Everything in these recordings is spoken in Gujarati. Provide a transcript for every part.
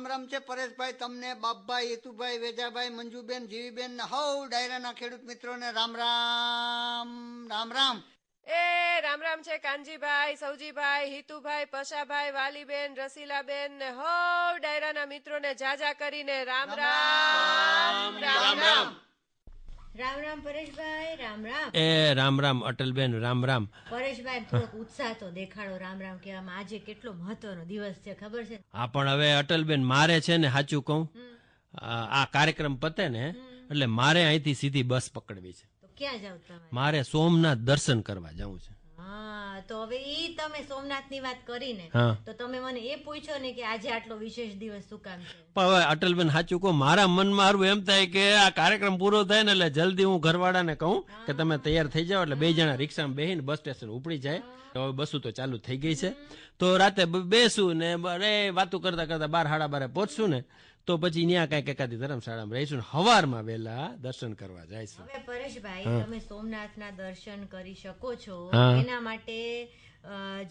રામ રામ છે પરેશભાઈ તમને બાપભાઈ હેતુભાઈ વેજાભાઈ મંજુબેન જીવીબેન ને હવ ડાયરાના ખેડૂત મિત્રોને રામ રામ રામ રામ એ રામ રામ છે કાનજીભાઈ સૌજીભાઈ હિતુભાઈ પશાભાઈ વાલીબેન રસીલાબેન ને હો ડાયરાના મિત્રોને જાજા કરીને રામ રામ રામ રામ રામ રામ પરેશભાઈ રામ રામ. એ રામ રામ અટલબેન રામ રામ. પરેશભાઈ થોડોક ઉત્સાહ તો દેખાડો. રામ રામ કહેવામાં આજે કેટલો મહત્વનો દિવસ છે ખબર છે? હા પણ હવે અટલબેન મારે છે ને સાચું કહું આ કાર્યક્રમ પતે ને એટલે મારે અહીંથી સીધી બસ પકડવી છે. ક્યાં જાવ મારે સોમનાથ દર્શન કરવા જવું છે. તો હવે ઈ તમે સોમનાથની વાત કરીને તો તમે મને એ પૂછો ને કે આજે આટલો વિશેષ દિવસ શું કામ છે? પણ હવે અટલબેન સાચું કહો મારા મનમાં મારું એમ થાય કે આ કાર્યક્રમ પૂરો થાય ને એટલે જલ્દી હું ઘરવાળાને કહું કે તમે તૈયાર થઈ જાઓ એટલે બે જણા રિક્ષામાં બેસીને બસ સ્ટેશન ઉપડી જાય. તો હવે બસો તો ચાલુ થઈ ગઈ છે. તો રાતે બેસું ને અરે વાતું કરતા કરતા બાર હાડા બારે પહોંચશું ને તો પછી ત્યાં કંઈક એકાદી ધર્મશાળામાં રહીશું હવારમાં વહેલા દર્શન કરવા જઈશું હવે પરેશભાઈ તમે સોમનાથના દર્શન કરી શકો છો. એના માટે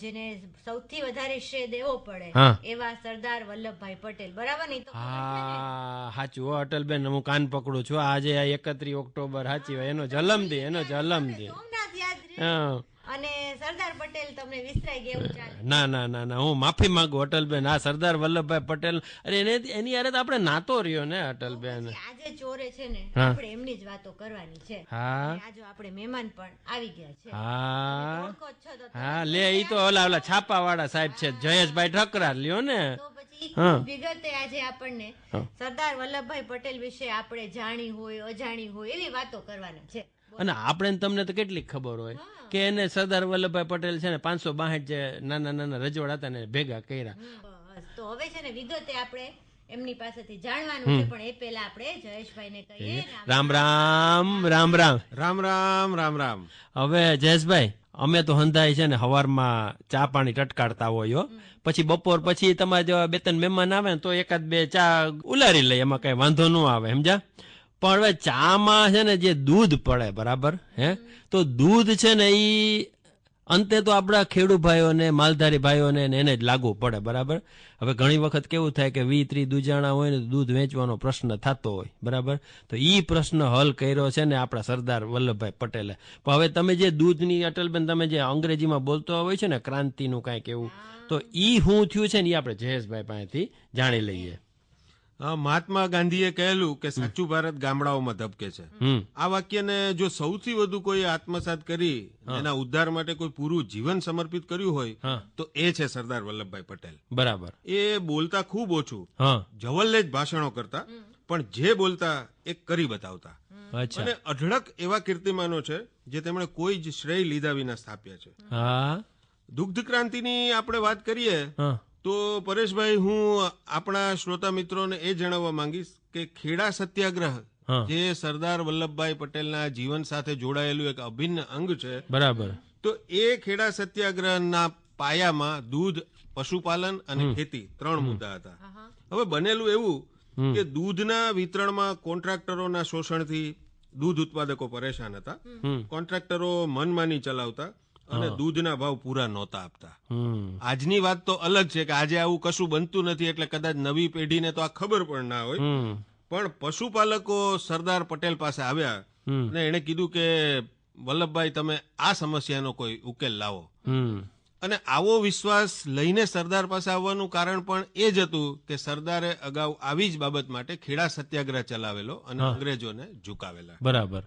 જેને સૌથી વધારે શ્રેય દેવો પડે એવા સરદાર વલ્લભભાઈ પટેલ. બરાબર નહીં તો હા સાચું. હો અટલબેન હું કાન પકડું છું. આજે આ એકત્રીસ ઓક્ટોબર સાચી હોય એનો જન્મદિન એનો જન્મદિન. સોમનાથ યાદ હા. અને સરદાર પટેલ તમને વિસરાઈ ગયા એવું ચાલે. ના ના ના ના હું માફી માંગુ અટલબેન. આ સરદાર વલ્લભભાઈ પટેલ. અરે એને એની યારે તો આપણે નાતો રહ્યો ને અટલબેન. આજે ચોરે છે ને આપણે એમની જ વાતો કરવાની છે. હા. આજે આપણે મહેમાન પણ આવી ગયા છે. હા. હા લે ઈ તો ઓલા ઓલા છાપા વાળા સાહેબ છે. જયેશભાઈ ઠકરા લ્યો ને. પછી વિગતે આજે આપણને સરદાર વલ્લભભાઈ પટેલ વિશે આપણે જાણી હોય અજાણી હોય એવી વાતો કરવાના છે. અને આપણે ને તમને તો કેટલી ખબર હોય કે એને સરદાર વલ્લભભાઈ પટેલ છે ને પાંચસો બાસઠ જે નાના નાના રજવાડા હતા ને ભેગા કર્યા. તો હવે છે ને વિગતે આપણે એમની પાસેથી જાણવાનું છે પણ એ પહેલા આપણે જયેશભાઈને કહીએ રામ રામ રામ રામ. રામ રામ રામ રામ. હવે જયેશભાઈ અમે તો હંધાઈ છે ને હવારમાં ચા પાણી ટટકાડતા હોય પછી બપોર પછી તમારા જેવા બે ત્રણ મહેમાન આવે ને તો એકાદ બે ચા ઉલારી લઈએ એમાં કઈ વાંધો ન આવે સમજા પણ હવે ચામાં છે ને જે દૂધ પડે, બરાબર? હે? તો દૂધ છે ને એ અંતે તો આપણા ખેડૂત ભાઈઓને, માલધારી ભાઈઓને એને જ લાગુ પડે, બરાબર? હવે ઘણી વખત કેવું થાય કે વી ત્રી દુજાણા હોય ને દૂધ વેચવાનો પ્રશ્ન થતો હોય, બરાબર? તો એ પ્રશ્ન હલ કર્યો છે ને આપણા સરદાર વલ્લભભાઈ પટેલે. પણ હવે તમે જે દૂધની, અટલબેન, તમે જે અંગ્રેજીમાં બોલતો હોય છે ને, ક્રાંતિનું કાંઈક એવું, તો એ શું થયું છે ને એ આપણે જયેશભાઈ પાસેથી જાણી લઈએ. મહાત્મા ગાંધીએ કહેલું કે સાચું ભારત ગામડાઓમાં ધબકે છે. આ વાક્યને જો સૌથી વધુ કોઈ આત્મસાત કરી એના ઉદ્ધાર માટે કોઈ પૂરું જીવન સમર્પિત કર્યું હોય તો એ છે સરદાર વલ્લભભાઈ પટેલ. બરાબર. એ બોલતા ખૂબ ઓછું. હા. જવલ્લે જ ભાષણો કરતા પણ જે બોલતા એ કરી બતાવતા. અચ્છા. અને અઢળક એવા કીર્તિમાનો છે જે તેમણે કોઈ જ શ્રેય લીધા વિના સ્થાપ્યા છે. હા. દુગ્ધ ક્રાંતિની આપણે વાત કરીએ તો પરેશભાઈ હું આપણા શ્રોતા મિત્રોને એ જણાવવા માંગીશ કે ખેડા સત્યાગ્રહ જે સરદાર વલ્લભભાઈ પટેલના જીવન સાથે જોડાયેલું એક અભિન્ન અંગ છે. બરાબર. તો એ ખેડા સત્યાગ્રહના પાયામાં દૂધ પશુપાલન અને ખેતી ત્રણ મુદ્દા હતા. હવે બનેલું એવું કે દૂધના વિતરણમાં કોન્ટ્રાક્ટરોના શોષણથી દૂધ ઉત્પાદકો પરેશાન હતા. કોન્ટ્રાક્ટરો મનમાની ચલાવતા. અને દૂધના ભાવ પૂરા નહોતા આપતા. આજની વાત તો અલગ છે કે આજે આવું કશું બનતું નથી એટલે કદાચ નવી પેઢીને તો આ ખબર પણ ના હોય. પણ પશુપાલકો સરદાર પટેલ પાસે આવ્યા. અને એણે કીધું કે વલ્લભભાઈ તમે આ સમસ્યાનો કોઈ ઉકેલ લાવો. અને આવો વિશ્વાસ લઈને સરદાર પાસે આવવાનું કારણ પણ એ જ હતું કે સરદારે અગાઉ આવી જ બાબત માટે ખેડા સત્યાગ્રહ ચલાવેલો અને અંગ્રેજોને ઝુકાવેલા. બરાબર.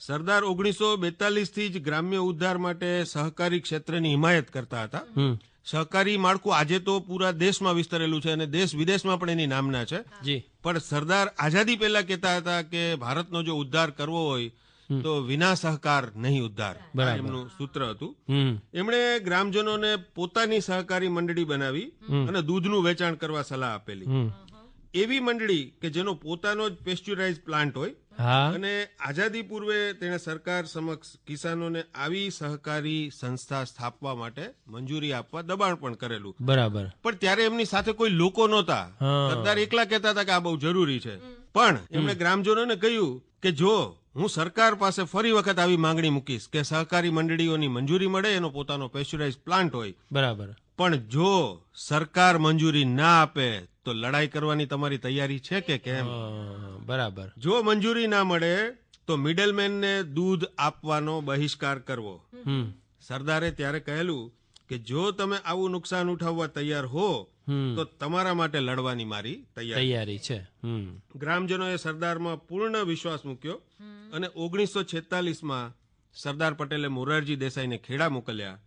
સરદાર ઓગણીસો બેતાલીસથી જ ગ્રામ્ય ઉદ્ધાર માટે સહકારી ક્ષેત્રની હિમાયત કરતા હતા. સહકારી માળખું આજે તો પૂરા દેશમાં વિસ્તરેલું છે અને દેશ વિદેશમાં પણ એની નામના છે. પણ સરદાર આઝાદી પહેલા કહેતા હતા કે ભારતનો જો ઉદ્ધાર કરવો હોય તો વિના સહકાર નહીં ઉદ્ધાર. એમનું સૂત્ર હતું. એમણે ગ્રામજનોને પોતાની સહકારી મંડળી બનાવી અને દૂધનું વેચાણ કરવા સલાહ આપેલી. એવી મંડળી કે જેનો પોતાનો જ પેસ્ચ્યુરાઇઝ પ્લાન્ટ હોય અને આઝાદી પૂર્વે તેણે સરકાર સમક્ષ કિસાનોને આવી સહકારી સંસ્થા સ્થાપવા માટે મંજૂરી આપવા દબાણ પણ કરેલું. બરાબર. પણ ત્યારે એમની સાથે કોઈ લોકો નહોતા. સરદાર એકલા કહેતા હતા કે આ બહુ જરૂરી છે. પણ એમણે ગ્રામજનોને કહ્યું કે જો હું સરકાર પાસે ફરી વખત આવી માંગણી મૂકીશ કે સહકારી મંડળીઓની મંજૂરી મળે એનો પોતાનો પેસ્ચ્યુરાઇઝ પ્લાન્ટ હોય. બરાબર. પણ જો સરકાર મંજૂરી ના આપે તો લડાઈ કરવાની તમારી તૈયારી છે કે કેમ? બરાબર. જો મંજૂરી ના મળે તો મિડલમેનને દૂધ આપવાનો બહિષ્કાર કરવો. હમ. સરદારે ત્યારે કહેલું કે જો તમે આવું નુકસાન ઉઠાવવા તૈયાર હો તો તમારા માટે લડવાની મારી તૈયારી. તૈયારી છે. ગ્રામજનોએ સરદારમાં પૂર્ણ વિશ્વાસ મૂક્યો અને ઓગણીસો છેતાલીસમાં સરદાર પટેલે મોરારજી દેસાઈને ખેડા મોકલ્યા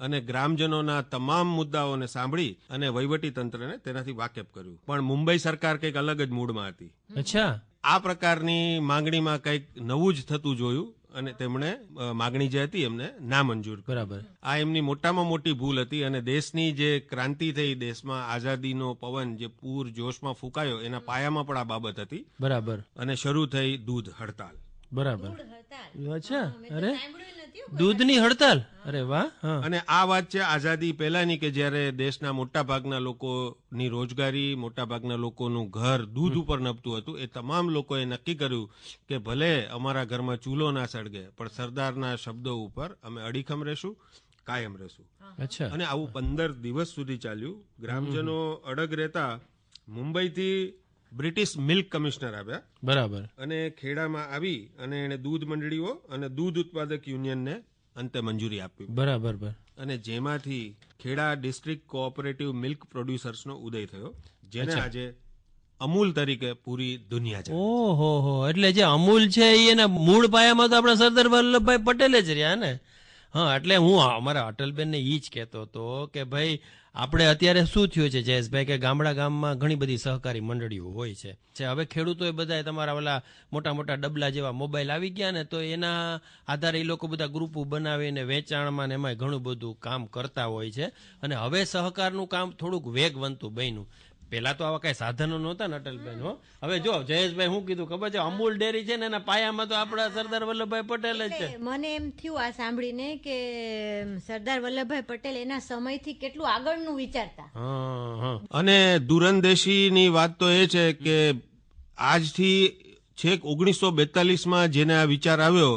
અને ગ્રામજનોના તમામ મુદ્દાઓને સાંભળી અને વહીવટી તંત્રને તેનાથી વાકેફ કર્યું. પણ મુંબઈ સરકાર કંઈક અલગ જ મૂડમાં હતી. અચ્છા. આ પ્રકારની માંગણીમાં કંઈક નવું જ થતું જોયું અને તેમણે માગણી જે હતી એમને નામંજૂર બરાબર. આ એમની મોટામાં મોટી ભૂલ હતી અને દેશની જે ક્રાંતિ થઈ દેશમાં આઝાદીનો પવન જે પૂર જોશમાં ફૂંકાયો એના પાયામાં પણ આ બાબત હતી. બરાબર. અને શરૂ થઈ દૂધ હડતાલ. બરાબર. અચ્છા અરે. દૂધની હડતાલ? અરે વાહ અને આ વાત છે આઝાદી પહેલાની કે જ્યારે દેશના મોટા ભાગના લોકોની રોજગારી મોટા ભાગના લોકોનું ઘર દૂધ ઉપર નપતું હતું એ તમામ લોકોએ નક્કી કર્યું કે ભલે અમારા ઘરમાં ચૂલો ના સળગે પણ સરદારના શબ્દો ઉપર અમે અડીખમ રહેશું કાયમ રહેશું. અચ્છા. અને આવું પંદર દિવસ સુધી ચાલ્યું. ગ્રામજનો અડગ રહેતા મુંબઈથી બ્રિટિશ મિલ્ક કમિશનર આવ્યા. બરાબર. અને ખેડામાં આવી અને એણે દૂધ મંડળીઓ અને દૂધ ઉત્પાદક યુનિયનને અંતે મંજૂરી આપી. બરાબર અને જેમાંથી ખેડા ડિસ્ટ્રિક્ટ કોઓપરેટિવ મિલ્ક પ્રોડ્યુસર્સનો ઉદય થયો જેને આજે અમૂલ તરીકે પૂરી દુનિયા છે. ઓહો એટલે જે અમૂલ છે એના મૂળ પાયામાં તો આપણા સરદાર વલ્લભભાઈ પટેલ જ રહ્યા ને? હા, એટલે હું અમારા અટલબેનને એ જ કહેતો હતો કે ભાઈ, આપણે અત્યારે શું થયું છે જયેશભાઈ, કે ગામડા ગામમાં ઘણી બધી સહકારી મંડળીઓ હોય છે. છે હવે ખેડૂતોએ બધાય તમારા ઓલા મોટા મોટા ડબલા જેવા મોબાઈલ આવી ગયા ને, તો એના આધારે એ લોકો બધા ગ્રુપો બનાવીને વેચાણમાં ને એમાં ઘણું બધું કામ કરતા હોય છે. અને હવે સહકારનું કામ થોડુંક વેગવંતું બન્યું. પેલા તો આવા કઈ સાધનો નહોતા ને અટલબેન હો. હવે જો જયેશભાઈ હું કીધું ખબર છે અમૂલ ડેરી છે ને એના પાયામાં તો આપણા સરદાર વલ્લભભાઈ પટેલ જ છે. મને એમ થયું આ સાંભળીને કે સરદાર વલ્લભભાઈ પટેલ એના સમયથી કેટલું આગળનું વિચારતા. હા હા. અને દૂરંદેશીની વાત તો એ છે કે આજથી છેક ઓગણીસો બેતાલીસમાં જેને આ વિચાર આવ્યો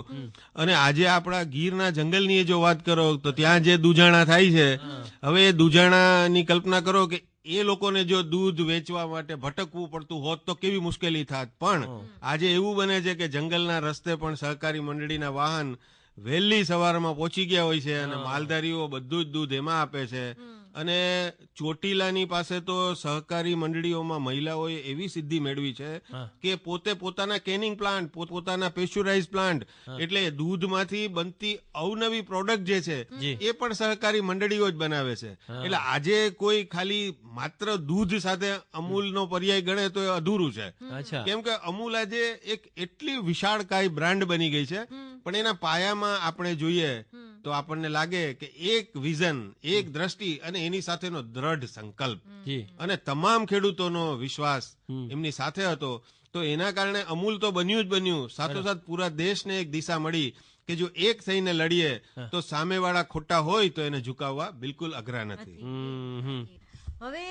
અને આજે આપણા ગીરના જંગલની જો વાત કરો તો ત્યાં જે દુજાણા થાય છે હવે એ દુજાણાની કલ્પના કરો કે એ લોકોને જો દૂધ વેચવા માટે ભટકવું પડતું હોત તો કેવી મુશ્કેલી થાત. પણ આજે એવું બને છે કે જંગલના રસ્તે પણ સહકારી મંડળીના વાહન વહેલી સવારમાં પહોંચી ગયા હોય છે અને માલધારીઓ બધું જ દૂધ એમાં આપે છે. અને ચોટીલાની પાસે તો સહકારી મંડળીઓમાં મહિલાઓએ એવી સિદ્ધિ મેળવી છે કે પોતે પોતાના કેનિંગ પ્લાન્ટ પોતાના પેસ્ચ્યુરાઇઝ પ્લાન્ટ એટલે દૂધમાંથી બનતી અવનવી પ્રોડક્ટ જે છે એ પણ સહકારી મંડળીઓ જ બનાવે છે. એટલે આજે કોઈ ખાલી માત્ર દૂધ સાથે અમૂલનો પર્યાય ગણે તો એ અધૂરું છે. કેમ કે અમૂલ આજે એક એટલી વિશાળકાય બ્રાન્ડ બની ગઈ છે પણ એના પાયામાં આપણે જોઈએ તો આપણને લાગે કે એક વિઝન એક દ્રષ્ટિ અને એની સાથેનો દ્રઢ સંકલ્પ. અને તમામ ખેડૂતોનો વિશ્વાસ એમની સાથે હતો. તો એના કારણે અમૂલ તો બન્યું જ બન્યું. સાથોસાથ પૂરા દેશને એક દિશા મળી કે જો એક થઈને લડીએ તો સામેવાળા ખોટા હોય તો એને ઝુકાવવા બિલકુલ અઘરા નથી. હવે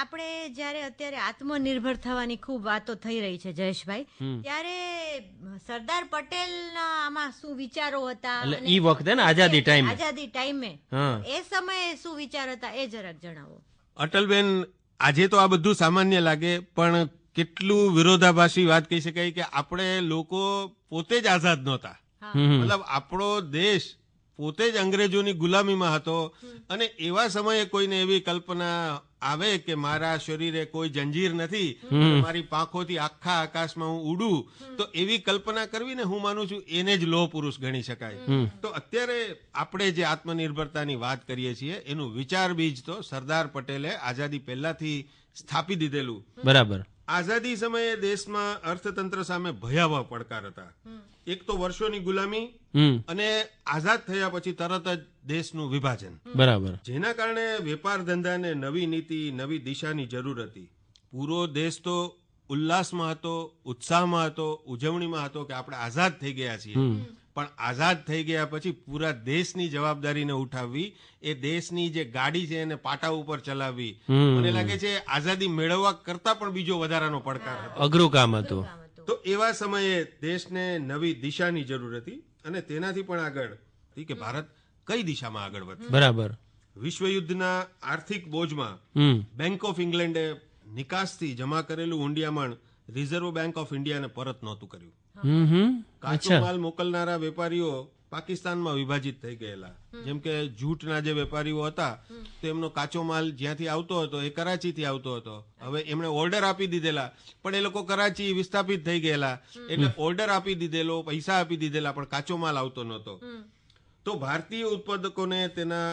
આપણે જ્યારે અત્યારે આત્મનિર્ભર થવાની ખૂબ વાતો થઈ રહી છે જયેશભાઈ ત્યારે સરદાર પટેલના આમાં શું વિચારો હતા એટલે ઈ વખતે ને આઝાદી ટાઈમે. આઝાદી ટાઈમે. એ સમયે શું વિચાર હતા એ જરાક જણાવો. અટલબેન આજે તો આ બધું સામાન્ય લાગે પણ કેટલું વિરોધાભાસી વાત કહી શકાય કે આપણે લોકો પોતે જ આઝાદ નહોતા. મતલબ આપણો દેશ પોતે જ અંગ્રેજોની ગુલામીમાં હતો અને એવા સમયે કોઈને એવી કલ્પના આવે કે મારા શરીરે કોઈ જંજીર નથી મારી પાંખોથી આખા આકાશમાં હું ઉડું તો એવી કલ્પના કરવી ને હું માનું છું એને જ લોહ પુરુષ ગણી શકાય. તો અત્યારે આપણે જે આત્મનિર્ભરતાની વાત કરીએ છીએ એનું વિચાર બીજ તો સરદાર પટેલે આઝાદી પહેલાથી સ્થાપી દીધેલું. બરાબર. આઝાદી સમયે દેશમાં અર્થતંત્ર સામે ભયાવહ પડકાર હતા. એક તો વર્ષોની ગુલામી અને આઝાદ થયા પછી તરત જ દેશનું વિભાજન. બરાબર. જેના કારણે વેપાર ધંધાને નવી નીતિ નવી દિશાની જરૂર હતી. પૂરો દેશ તો ઉલ્લાસમાં હતો ઉત્સાહમાં હતો ઉજવણીમાં હતો કે આપણે આઝાદ થઈ ગયા છીએ. પણ આઝાદ થઈ ગયા પછી પૂરા દેશની જવાબદારીને ઉઠાવવી એ દેશની જે ગાડી છે એને પાટા ઉપર ચલાવવી. મને લાગે છે આઝાદી મેળવવા કરતા પણ બીજો વધારાનો પડકાર હતો. અઘરું કામ હતું. તો એવા સમયે દેશને નવી દિશાની જરૂર હતી અને તેનાથી પણ આગળ કે ભારત કઈ દિશામાં આગળ વધે. બરાબર. વિશ્વયુદ્ધના આર્થિક બોજમાં બેંક ઓફ ઇંગ્લેન્ડે નિકાસથી જમા કરેલું ઊંડિયામણ રિઝર્વ બેંક ઓફ ઇન્ડિયાને પરત નહોતું કર્યું. કાચો માલ મોકલનારા વેપારીઓ પાકિસ્તાનમાં વિભાજિત થઈ ગયેલા. જેમ કે જૂટના જે વેપારીઓ હતા તેમનો કાચો માલ જ્યાંથી આવતો હતો એ કરાચીથી આવતો હતો. હવે એમણે ઓર્ડર આપી દીધેલા પણ એ લોકો કરાચી વિસ્થાપિત થઈ ગયેલા. એટલે ઓર્ડર આપી દીધેલો પૈસા આપી દીધેલા પણ કાચો માલ આવતો નહોતો. તો ભારતીય ઉત્પાદકોને તેના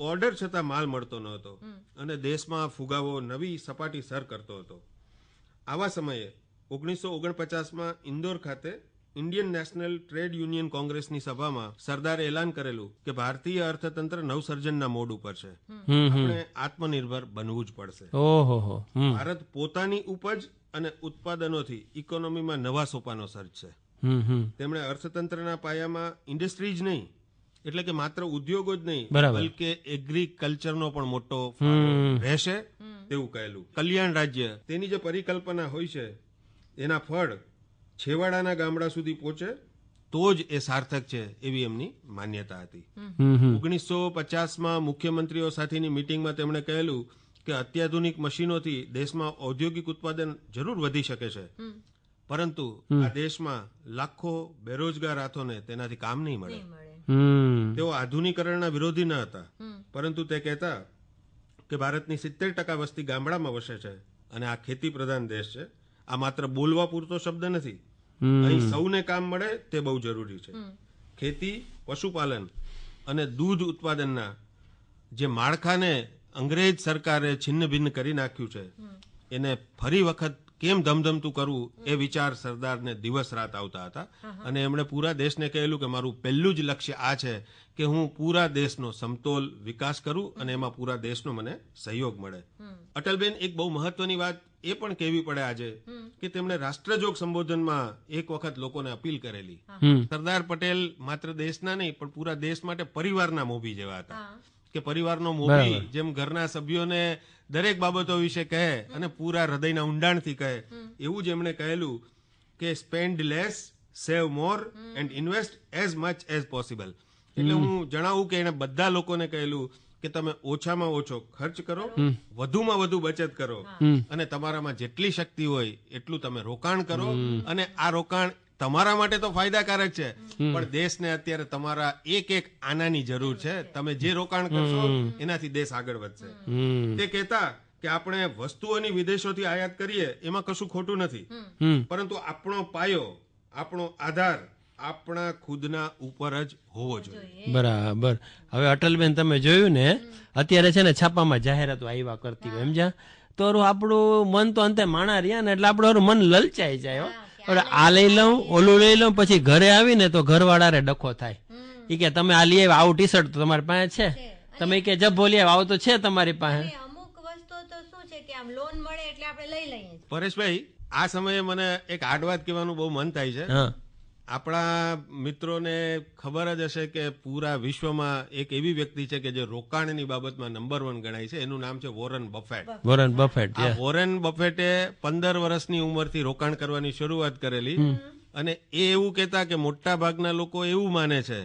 ઓર્ડર છતાં માલ મળતો નહોતો. અને દેશમાં ફુગાવો નવી સપાટી સર કરતો હતો. આવા સમયે ઓગણીસો ઓગણપચાસમાં ઇન્દોર ખાતે ઇન્ડિયન નેશનલ ટ્રેડ યુનિયન કોંગ્રેસની સભામાં સરદારે એલાન કરેલું કે ભારતીય અર્થતંત્ર નવસર્જનના મોડ ઉપર છે. આપણે આત્મનિર્ભર બનવું જ પડશે. ઓહો ભારત પોતાની ઉપજ અને ઉત્પાદનોથી ઇકોનોમીમાં નવા સોપાનો સર્જશે તેમણે અર્થતંત્રના પાયામાં ઇન્ડસ્ટ્રી જ નહીં એટલે કે માત્ર ઉદ્યોગો જ નહીં બરાબર. બલકે એગ્રીકલ્ચરનો પણ મોટો રહેશે તેવું કહેલું. કલ્યાણ રાજ્ય તેની જે પરિકલ્પના હોય છે એના ફળ છેવાડાના ગામડા સુધી પહોંચે તો જ એ સાર્થક છે એવી એમની માન્યતા હતી. ઓગણીસો પચાસમાં મુખ્યમંત્રીઓ સાથેની મિટિંગમાં તેમણે કહેલું કે અત્યાધુનિક મશીનોથી દેશમાં ઔદ્યોગિક ઉત્પાદન જરૂર વધી શકે છે. પરંતુ આ દેશમાં લાખો બેરોજગાર હાથોને તેનાથી કામ નહીં મળે. તેઓ આધુનિકરણના વિરોધી ન હતા. પરંતુ તે કહેતા કે ભારતની સિત્તેર ટકા વસ્તી ગામડામાં વસે છે અને આ ખેતી પ્રધાન દેશ છે. આ માત્ર બોલવા પૂરતો શબ્દ નથી. અહીં સૌને કામ મળે તે બહુ જરૂરી છે. ખેતી પશુપાલન અને દૂધ ઉત્પાદનના જે માળખાને અંગ્રેજ સરકારે છિન્ન ભિન્ન કરી નાખ્યું છે એને ફરી વખત કેમ ધમધમતું કરવું એ વિચાર સરદારને દિવસ રાત આવતા હતા. અને એમણે પૂરા દેશને કહેલું કે મારું પહેલું જ લક્ષ્ય આ છે કે હું પૂરા દેશનો સમતોલ વિકાસ કરું અને એમાં પૂરા દેશનો મને સહયોગ મળે. અટલબેન એક બહુ મહત્વની વાત એ પણ કહેવી પડે આજે કે તેમણે રાષ્ટ્રજોગ સંબોધનમાં એક વખત લોકોને અપીલ કરેલી. સરદાર પટેલ માત્ર દેશના નહીં પણ પૂરા દેશ માટે પરિવારના મોભી જેવા હતા. કે પરિવારનો મોભી જેમ ઘરના સભ્યોને દરેક બાબતો વિશે કહે અને પૂરા હૃદયના ઊંડાણથી કહે. એવું જ એમણે કહેલું કે spend less save more and invest as much as possible એટલે હું જણાવું કે એને બધા લોકોને કહેલું કે તમે ઓછામાં ઓછો ખર્ચ કરો વધુમાં વધુ બચત કરો અને તમારામાં જેટલી શક્તિ હોય એટલું તમે રોકાણ કરો અને આ રોકાણ તમારા માટે તો ફાયદાકારક છે. પણ દેશને અત્યારે તમારા એક એક આનાની જરૂર છે. તમે જે રોકાણ કરશો એનાથી દેશ આગળ વધશે. તે કહેતા કે આપણે વસ્તુઓની વિદેશોથી આયાત કરીએ એમાં કશું ખોટું નથી. પરંતુ આપણો પાયો આપણો આધાર આપણા ખુદના ઉપર જ હોવો જોઈએ. બરાબર. હવે અટલબેન તમે જોયું ને અત્યારે છે ને છાપામાં જાહેરાતો આવ્યા કરતી હોય સમજ્યા તો આપણું મન તો અંતે માણા રહ્યા ને એટલે આપણું મન લલચાઈ જાય હો. આ લઈ લઉં ઓલું લઈ લઉં પછી ઘરે આવીને તો ઘરવાળાને ડખો થાય. એ કે તમે આ લઈ આવ્યા આવું ટી શર્ટ તો તમારી પાસે છે. તમે કે જબ બોલી આવ્યા આવું તો છે તમારી પાસે. અને અમુક વસ્તુ તો શું છે કે આમ લોન મળે એટલે આપણે લઈ લઈએ પરેશભાઈ આ સમયે મને એક આડવાત કહેવાનું બહુ મન થાય છે. હા. આપણા મિત્રોને ખબર જ હશે કે પૂરા વિશ્વમાં એક એવી વ્યક્તિ છે કે જે રોકાણની બાબતમાં નંબર વન ગણાય છે. એનું નામ છે Warren Buffett. Warren Buffett Warren Warren બફેટે પંદર વર્ષની ઉંમરથી રોકાણ કરવાની શરૂઆત કરેલી અને એ એવું કહેતા કે મોટા ભાગના લોકો એવું માને છે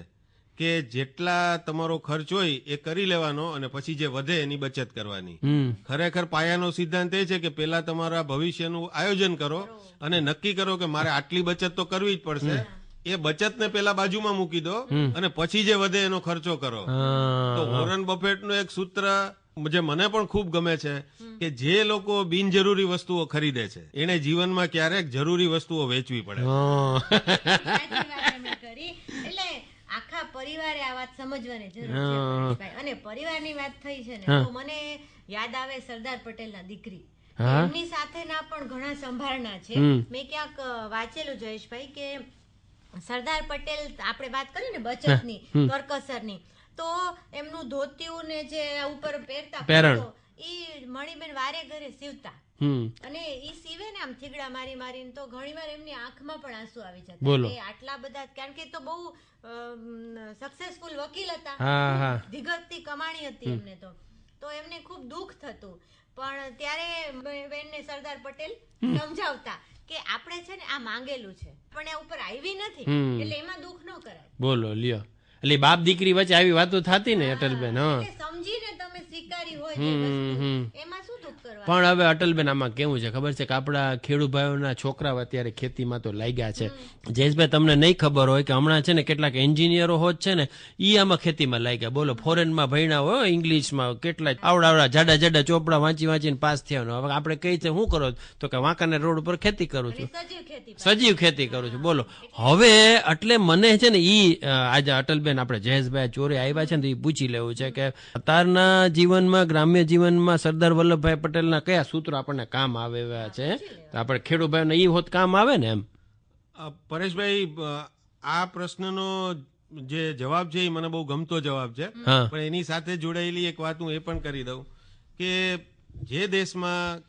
કે જેટલા તમારો ખર્ચ હોય એ કરી લેવાનો અને પછી જે વધે એની બચત કરવાની. ખરેખર પાયાનો સિદ્ધાંત એ છે કે પેલા તમારા ભવિષ્યનું આયોજન કરો અને નક્કી કરો કે મારે આટલી બચત તો કરવી જ પડશે. એ બચતને પેલા બાજુમાં મૂકી દો અને પછી જે વધે એનો ખર્ચો કરો. તો વોરન બફેટનું એક સૂત્ર જે મને પણ ખૂબ ગમે છે કે જે લોકો બિનજરૂરી વસ્તુઓ ખરીદે છે એને જીવનમાં ક્યારેક જરૂરી વસ્તુઓ વેચવી પડે હા. સાચી વાત એમણે કરી એટલે આખા પરિવારે આ વાત સમજવાની જરૂર છે અને પરિવારની વાત થઈ છે ને તો મને યાદ આવે સરદાર પટેલના દીકરી. એમની સાથેના પણ ઘણા સંભાળના છે. મેં ક્યાંક વાંચેલું જયેશભાઈ કે સરદાર પટેલ આપણે વાત કરી ને બચતની કરકસરની તો એમનું ધોતિયું ને જે ઉપર પહેરતા. એ મણીબેન વારે ઘરે સીવતા. અને ઈ સીવે ને આમ થીગડા મારી મારીને તો ઘણીવાર એમની આંખમાં પણ આંસુ આવી જતા. બોલો. આટલા બધા કારણ કે તો બહુ સક્સેસફુલ વકીલ હતા. હા કમાણી હતી એમને તો. તો એમને ખૂબ દુઃખ થતું. પણ ત્યારે બેનને સરદાર પટેલ સમજાવતા કે આપણે છે ને આ માંગેલું છે. પણ એ ઉપર આવી નથી. એટલે એમાં દુઃખ ન કરાય. બોલો લ્યો. એટલે બાપ દીકરી વચ્ચે આવી વાતો થતી ને અટલબેન હા. સમજીને તમે સ્વીકારી હોય એમાં શું પણ હવે અટલબેન આમાં કેવું છે? ખબર છે કે આપણા ખેડૂત ભાઈઓના છોકરાઓ અત્યારે ખેતીમાં તો લાગ્યા છે. જયેશભાઈ તમને નહીં ખબર હોય કે હમણાં છે ને કેટલાક એન્જિનિયરો હોત છે ને ઈ આમાં ખેતીમાં લાગ્યા. બોલો ફોરેનમાં ભણ્યા હોય ઇંગ્લિશમાં કેટલા આવડા આવડા જાડા જાડા ચોપડા વાંચી વાંચીને પાસ થયા હવે આપણે કઈ છે શું કરો? તો કે વાંકાને રોડ ઉપર ખેતી કરું છું. સજીવ ખેતી કરું છું. બોલો હવે એટલે મને છે ને ઈ આજે અટલબેન આપણે જયેશભાઈ ચોરે આવ્યા છે ને તો ઈ પૂછી લેવું છે કે અત્યારના જીવનમાં ગ્રામ્ય જીવનમાં સરદાર વલ્લભભાઈ પટેલના કયા સૂત્રો આપણને કામ આવે એવા છે? તો આપણે ખેડૂભાઈને એ હોત કામ આવે ને એમ? પરેશભાઈ આ પ્રશ્નનો જે જવાબ છે એ મને બહુ ગમતો જવાબ છે. પણ એની સાથે જોડાયેલી એક વાત હું એ પણ કરી દઉં કે જે દેશમાં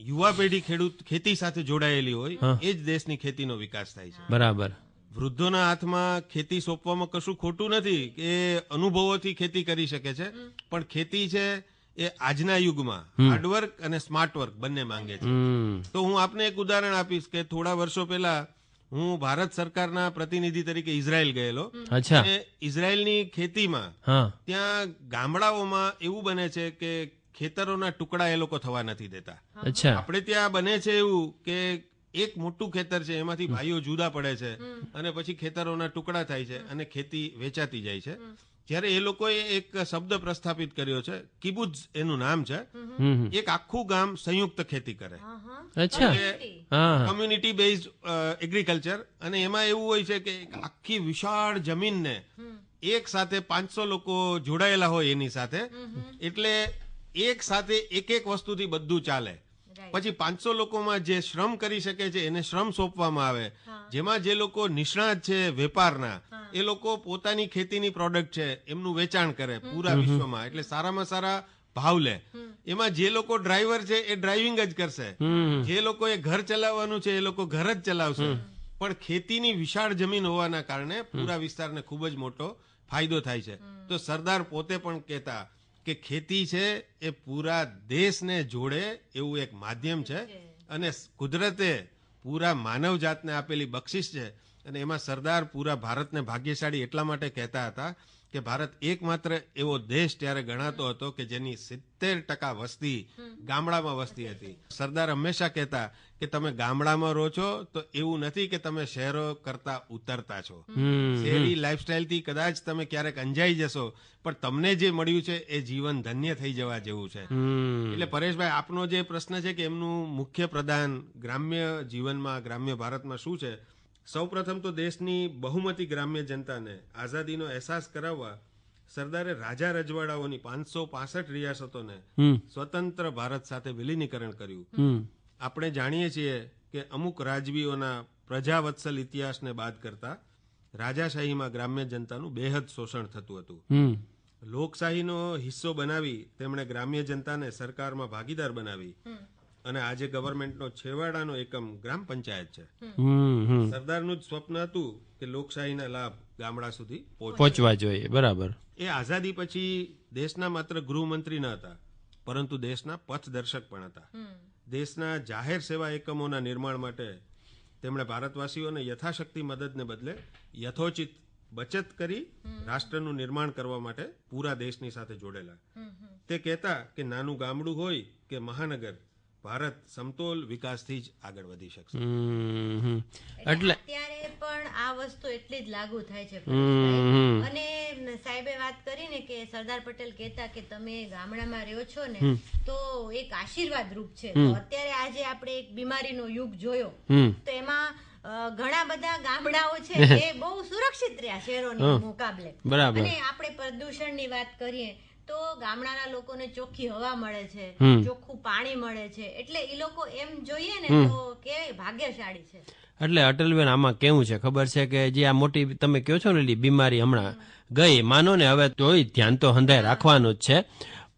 યુવા પેઢી ખેડૂત ખેતી સાથે જોડાયેલી હોય એ જ દેશની ખેતીનો વિકાસ થાય છે. બરાબર. વૃદ્ધોના હાથમાં ખેતી સોંપવામાં કશું ખોટું નથી કે અનુભવોથી ખેતી કરી શકે છે. પણ ખેતી છે એ આજના યુગમાં હાર્ડવર્ક અને સ્માર્ટ વર્ક બંને માંગે છે. તો હું આપને એક ઉદાહરણ આપીશ કે થોડા વર્ષો પહેલા હું ભારત સરકારના પ્રતિનિધિ તરીકે ઇઝરાયલ ગયેલો. અને ઇઝરાયલની ખેતીમાં ત્યાં ગામડાઓમાં એવું બને છે કે ખેતરોના ટુકડા એ લોકો થવા નથી દેતા. અચ્છા. આપણે ત્યાં બને છે એવું કે એક મોટું ખેતર છે એમાંથી ભાઈઓ જુદા પડે છે અને પછી ખેતરોના ટુકડા થાય છે અને ખેતી વેચાતી જાય છે. જ્યારે એ લોકોએ એક શબ્દ પ્રસ્થાપિત કર્યો છે કિબુજ એનું નામ છે. એક આખું ગામ સંયુક્ત ખેતી કરે. અચ્છા. હા કમ્યુનિટી બેઝ એગ્રીકલ્ચર અને એમાં એવું હોય છે કે આખી વિશાળ જમીનને એક સાથે પાંચસો લોકો જોડાયેલા હોય એની સાથે. એટલે એક સાથે એક એક વસ્તુથી બધું ચાલે. પછી પાંચસો લોકોમાં જે શ્રમ કરી શકે છે એને શ્રમ સોંપવામાં આવે. જેમાં જે લોકો નિષ્ણાત છે વેપારના એ લોકો પોતાની ખેતીની પ્રોડક્ટ છે એમનું વેચાણ કરે પૂરા વિશ્વમાં. એટલે સારામાં સારા ભાવ લે. એમાં જે લોકો ડ્રાઈવર છે એ ડ્રાઇવિંગ જ કરશે. જે એ ઘર ચલાવવાનું છે એ લોકો ઘર જ ચલાવશે. પણ ખેતીની વિશાળ જમીન હોવાના કારણે પૂરા વિસ્તારને ખૂબ જ મોટો ફાયદો થાય છે. તો સરદાર પોતે પણ કહેતા કે ખેતી છે એ પૂરા દેશને જોડે એવું એક માધ્યમ છે અને કુદરતે પૂરા માનવ જાતને આપેલી બક્ષિસ છે અને એમાં સરદાર પૂરા ભારતને ભાગ્યશાળી એટલા માટે કહેતા હતા કે ભારત એકમાત્ર એવો દેશ ત્યારે ગણાતો હતો કે જેની સિત્તેર ટકા વસ્તી ગામડામાં વસ્તી હતી. સરદાર હંમેશા કહેતા કે તમે ગામડામાં રહો છો તો એવું નથી કે તમે શહેરો કરતા ઉતરતા છો. શહેરી લાઈફસ્ટાઈલથી કદાચ તમે ક્યારેક અંજાઈ જશો પણ તમને જે મળ્યું છે એ જીવન ધન્ય થઈ જવા જેવું છે. એટલે પરેશભાઈ આપનો જે પ્રશ્ન છે કે એમનું મુખ્ય પ્રધાન ગ્રામ્ય જીવનમાં ગ્રામ્ય ભારતમાં શું છે? સૌપ્રથમ તો દેશની બહુમતી ગ્રામ્ય જનતાને આઝાદીનો અહેસાસ કરાવવા સરદારે રાજા રજવાડાઓની પાંચસો પાસઠ રિયાસતોને સ્વતંત્ર ભારત સાથે વિલીનીકરણ કર્યું. આપણે જાણીએ છીએ કે અમુક રાજવીઓના પ્રજાવત્સલ ઇતિહાસને બાદ કરતા રાજાશાહીમાં ગ્રામ્ય જનતાનું બેહદ શોષણ થતું હતું. લોકશાહીનો હિસ્સો બનાવી તેમણે ગ્રામ્ય જનતાને સરકારમાં ભાગીદાર બનાવી. અને આજે ગવર્મેન્ટનો છેવાડાનો એકમ ગ્રામ પંચાયત છે. હમ. હમ સરદારનું જ સ્વપ્ન હતું કે લોકશાહીના લાભ ગામડા સુધી પહોંચવા જોઈએ બરાબર. એ આઝાદી પછી દેશના માત્ર ગૃહમંત્રી ન હતા પરંતુ દેશના પથદર્શક પણ હતા. દેશના જાહેર સેવા એકમોના નિર્માણ માટે તેમણે ભારતવાસીઓને યથાશક્તિ મદદને બદલે યથોચિત બચત કરી રાષ્ટ્રનું નિર્માણ કરવા માટે પૂરા દેશની સાથે જોડેલા. તે કહેતા કે નાનું ગામડું હોય કે મહાનગર ભારત સમતોલ વિકાસથી જ આગળ વધી શકશે. એટલે અત્યારે પણ આ વસ્તુ એટલી જ લાગુ થાય છે. અને સાહેબે વાત કરી ને કે સરદાર પટેલ કહેતા કે તમે ગામડામાં રહ્યો છો ને તો એક આશીર્વાદ રૂપ છે. તો અત્યારે આજે આપણે એક બીમારીનો યુગ જોયો. તો એમાં ઘણા બધા ગામડાઓ છે એ બહુ સુરક્ષિત રહ્યા શહેરોની મુકાબલે. બરાબર. અને આપણે પ્રદૂષણની વાત કરીએ તો ગામડાના લોકોને ચોખ્ખી હવા મળે છે ચોખ્ખું પાણી મળે છે. એટલે એ લોકો એમ જોઈએ ને તો કે ભાગ્યશાળી છે. એટલે અટલબેન આમાં કેવું છે ખબર છે કે જે આ મોટી તમે કહો છો ને બીમારી હમણાં ગઈ માનો ને હવે તોય ધ્યાન તો હંધાય રાખવાનું જ છે.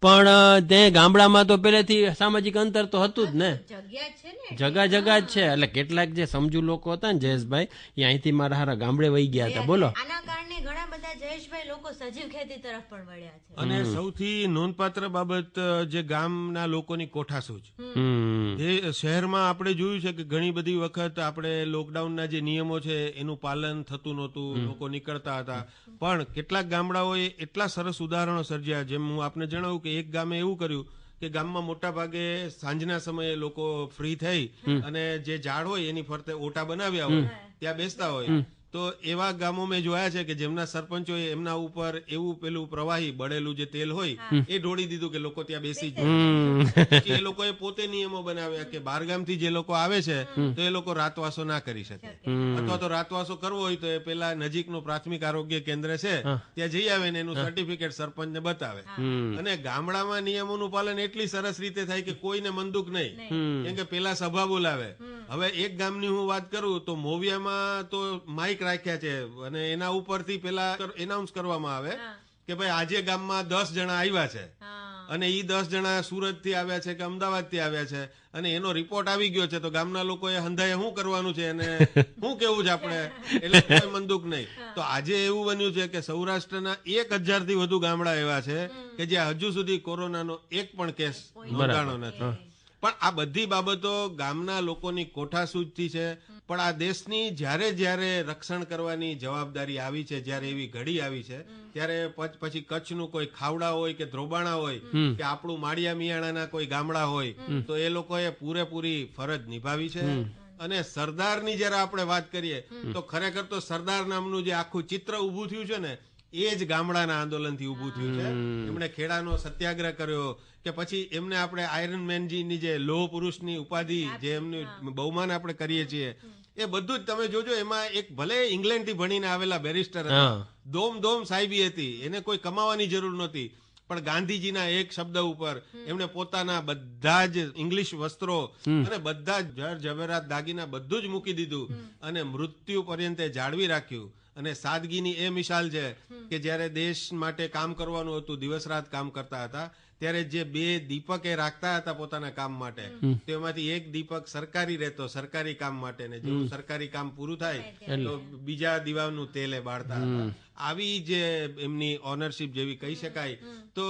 પણ તે ગામડામાં તો પહેલેથી સામાજિક અંતર તો હતું જ ને. જગ્યા છે ને. જગા જગા જ છે. એટલે કેટલાક જે સમજુ લોકો હતા ને જયેશભાઈ એ અહીંથી મારા હારા ગામડે વહી ગયા હતા. બોલો. આના કારણે ઘણા બધા જયેશભાઈ લોકો સજીવ ખેતી તરફ પણ વળ્યા છે. અને સૌથી નોંધપાત્ર બાબત જે ગામના લોકોની હમ. એ શહેરમાં આપણે જોયું છે કે ઘણી બધી વખત આપણે લોકડાઉનના જે નિયમો છે એનું પાલન થતું નહોતું લોકો નીકળતા હતા. પણ કેટલાક ગામડાઓએ એટલા સરસ ઉદાહરણો સર્જ્યા જેમ હું આપને જણાવું કે એક ગામે એવું કર્યું કે ગામમાં મોટા ભાગે સાંજના સમયે લોકો ફ્રી થઈ અને જે ઝાડ હોય એની ફરતે ઓટા બનાવ્યા હોય ત્યાં બેસતા હોય. તો એવા ગામો મેં જોયા છે કે જેમના સરપંચોએ એમના ઉપર એવું પેલું પ્રવાહી બળેલું જે તેલ હોય એ ઢોળી દીધું કે લોકો ત્યાં બેસી જાય. એ લોકોએ પોતે નિયમો બનાવ્યા કે બહારગામથી જે લોકો આવે છે તો એ લોકો રાતવાસો ના કરી શકે. અથવા તો રાતવાસો કરવો હોય તો એ પેલા નજીકનું પ્રાથમિક આરોગ્ય કેન્દ્ર છે ત્યાં જઈ આવે ને એનું સર્ટિફિકેટ સરપંચને બતાવે. અને ગામડામાં નિયમોનું પાલન એટલી સરસ રીતે થાય કે કોઈને મંદુક નહીં. કેમ કે પેલા સભા બોલાવે. હવે એક ગામની હું વાત કરું તો મોવિયામાં તો માઇક રાખ્યા છે. અને એના ઉપરથી પેલા એનાઉન્સ કરવામાં આવે કે ભાઈ આજે ગામમાં દસ જણા આવ્યા છે. અને એ દસ જણા સુરતથી આવ્યા છે કે અમદાવાદથી આવ્યા છે. અને એનો રિપોર્ટ આવી ગયો છે. તો ગામના લોકોએ હંધાએ શું કરવાનું છે? અને શું કેવું છે આપણે? એટલે કોઈ મંદુક નહીં. તો આજે એવું બન્યું છે કે સૌરાષ્ટ્રના એક હજારથી વધુ ગામડા એવા છે કે જ્યાં હજુ સુધી કોરોનાનો એક પણ કેસ નોંધાણો નથી. પણ આ બધી બાબતો ગામના લોકોની કોઠાસૂઝથી છે. પણ આ દેશની જ્યારે જ્યારે રક્ષણ કરવાની જવાબદારી આવી છે જ્યારે એવી ઘડી આવી છે ત્યારે પછી કચ્છનું કોઈ ખાવડા હોય કે ધ્રોબાણા હોય કે આપણું માળિયા મિયાણાના કોઈ ગામડા હોય તો એ લોકોએ પૂરેપૂરી ફરજ નિભાવી છે. અને સરદારની જયારે આપણે વાત કરીએ તો ખરેખર તો સરદાર નામનું જે આખું ચિત્ર ઉભું થયું છે ને એ જ ગામડાના આંદોલનથી ઉભું થયું છે. એમણે ખેડાનો સત્યાગ્રહ કર્યો કે પછી એમને આપણે આયરન મેનજીની જે લોહ પુરુષની ઉપાધિ જે એમનું બહુમાન આપણે કરીએ છીએ એ બધું જ તમે જોજો એમાં એક ભલે ઇંગ્લેન્ડથી ભણીને આવેલા બેરિસ્ટર દોમ દોમ સાહેબી હતી એને કોઈ કમાવાની જરૂર નહોતી પણ ગાંધીજીના એક શબ્દ ઉપર એમણે પોતાના બધા જ ઇંગ્લિશ વસ્ત્રો અને બધા જ જર જવેરાત દાગીના બધું જ મૂકી દીધું અને મૃત્યુ પર્યંતે જાળવી રાખ્યું. અને સાદગીની એ મિસાલ છે કે જ્યારે દેશ માટે કામ કરવાનું હતું દિવસ રાત કામ કરતા હતા ત્યારે જે બે દીપક એ રાખતા હતા પોતાના કામ માટે તેમાંથી એક દીપક સરકારી રહેતો સરકારી કામ માટે ને જેવું સરકારી કામ પૂરું થાય તો બીજા દીવાનું તેલ એ બાળતા આવી જે એમની ઓનરશિપ જેવી કહી શકાય તો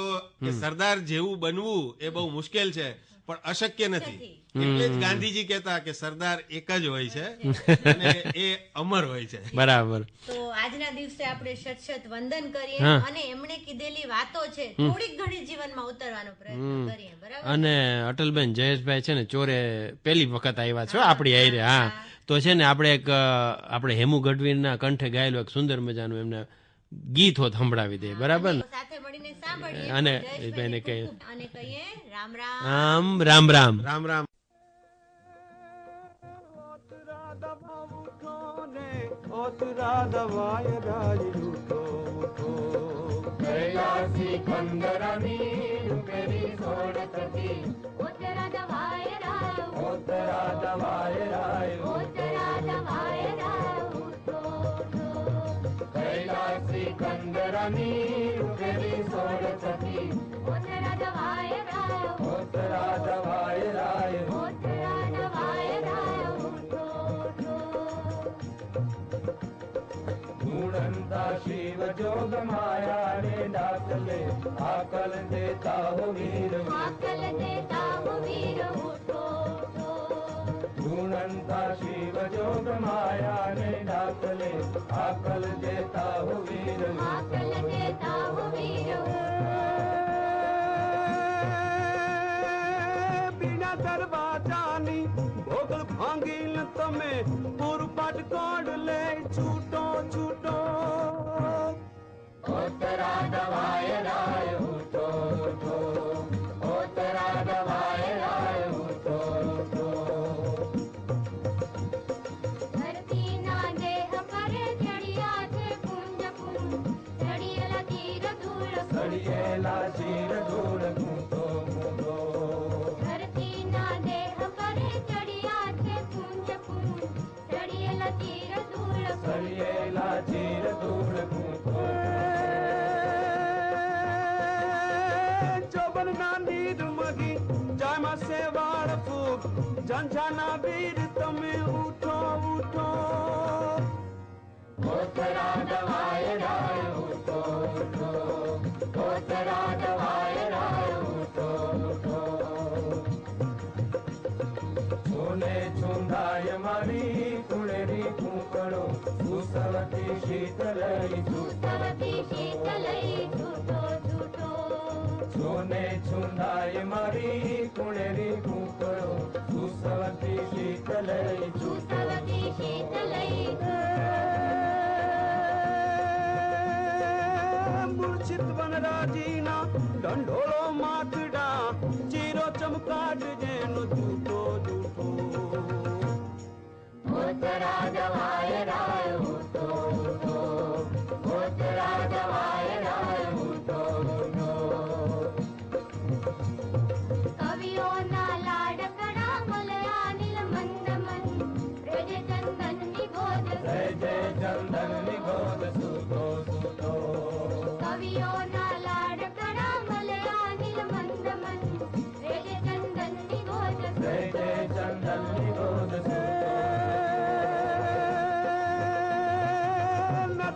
સરદાર જેવું બનવું એ બહુ મુશ્કેલ છે. પણ અશક્ય નથી. એટલે જ ગાંધીજી કહેતા કે સરદાર એક જ હોય છે અને એ અમર હોય છે. બરાબર. તો આજના દિવસે આપણે સત સત વંદન કરીએ અને એમણે કીધેલી વાતો છે થોડીક ઘણી જીવનમાં ઉતરવાનો પ્રયત્ન કરીએ બરાબર? અને અટલબેન જયેશભાઈ છે ને ચોરે પેલી વખત આવ્યા છે આપણી આયરે હા. તો છે ને આપણે એક આપણે હેમુ ગઢવીના કંઠે ગાયેલું એક સુંદર મજાનું એમને ગીત હોત સંભળાવી દે બરાબર ને? સાથે મળીને સાંભળીએ. અને ભાઈને કહીએ. રામ રામ. રામ રામ રામ. રામ ઓતરા દવાય રાય ઓતરા દવાય રાય કૈલાસી કંદરની રૂપેલી સોળ થતી ઓતરા દવાય રાય ઓતરા દવાય રાય ઓતરા દવાય રાય ગુણંતા શિવ જોગ માયા ને દાખલે આકલ દેતા હો વીર આકલ દેતા હો વીર ગુણંતા શિવ જોગ માયા ને દાખલે આકલ દેતા હો વીર. આકલ દેતા હો વીર. બીના દરવાજાની ભોગળ ભાંગીલ તમે પૂરપાટ કોડ લે છૂટો છૂટો. ઓતરા દવાય રાય ya nada. અંબાજીના ઢંઢોળો માથડા ચીરો ચમકાટ જેનો જૂઠો જૂઠો. મોતરા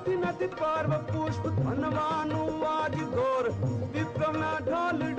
નથી નથી પાર્વ પુષ્પ ધનવાનું આજ ગોર વિપ્રના ઢોલ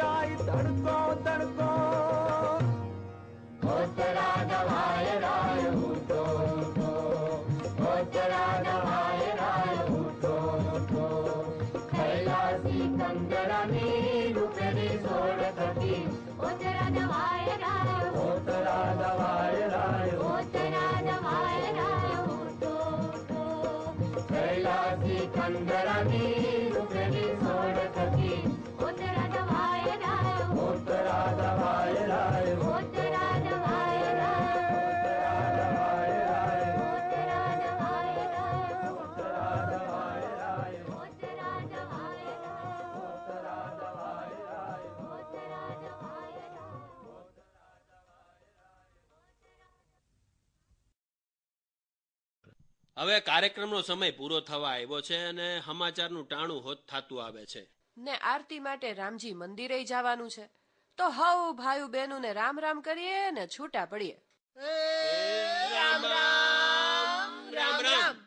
હવે કાર્યક્રમનો સમય પૂરો થવા આવ્યો છે અને સમાચારનું ટાણું હોત થતું આવે છે. ને આરતી માટે રામજી મંદિરે જવાનું છે. તો હવ ભાઈ બહેનો ને રામ રામ કરીએ ને છૂટા પડીએ. રામ રામ રામ રામ.